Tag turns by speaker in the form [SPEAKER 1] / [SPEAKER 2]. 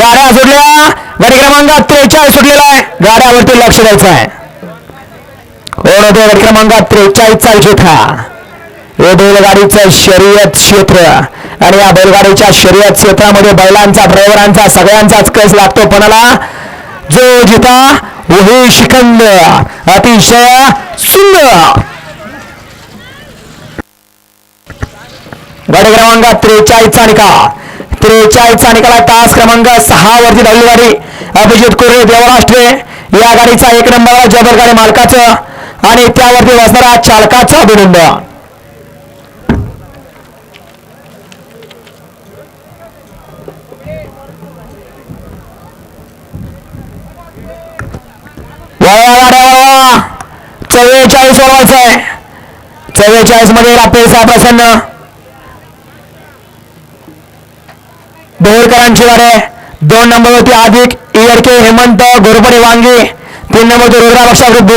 [SPEAKER 1] गाड्या सुटल्या. गाडी क्रमांक त्रेचाळीस सुटलेला आहे. गाड्यावरती लक्ष द्यायचं आहे. कोण होते? गाडी क्रमांक त्रेचाळीसचा विजेता. हे बैलगाडीचं शर्यत क्षेत्र. आणि या बैलगाडीच्या शर्यत क्षेत्रामध्ये बैलांचा ड्रायव्हरांचा सगळ्यांचाच कस लागतो पणाला जो जिता वही शिखंड अतिशय सुंदर. गाडी क्रमांक त्रेचाळीसचा निकाल. त्रेचाळीसचा निकाल निकाला तास क्रमांक सहा वरती धावली गाडी अभिजित कोरे देवराष्ट्रे या गाडीचा एक नंबर जबर गाडी मालकाचं आणि त्यावरती बसणारा चालकाचं अभिनंदन. चव्वेचाळीस वळवायचं आहे. चव्वेचाळीसमध्ये रापेचा प्रसन्न. बोरकरांची गाडी दोन नंबरवरती आदिक इयरके हेमंत गोरपडे वांगे. तीन नंबरवरती रुद्रा बक्षा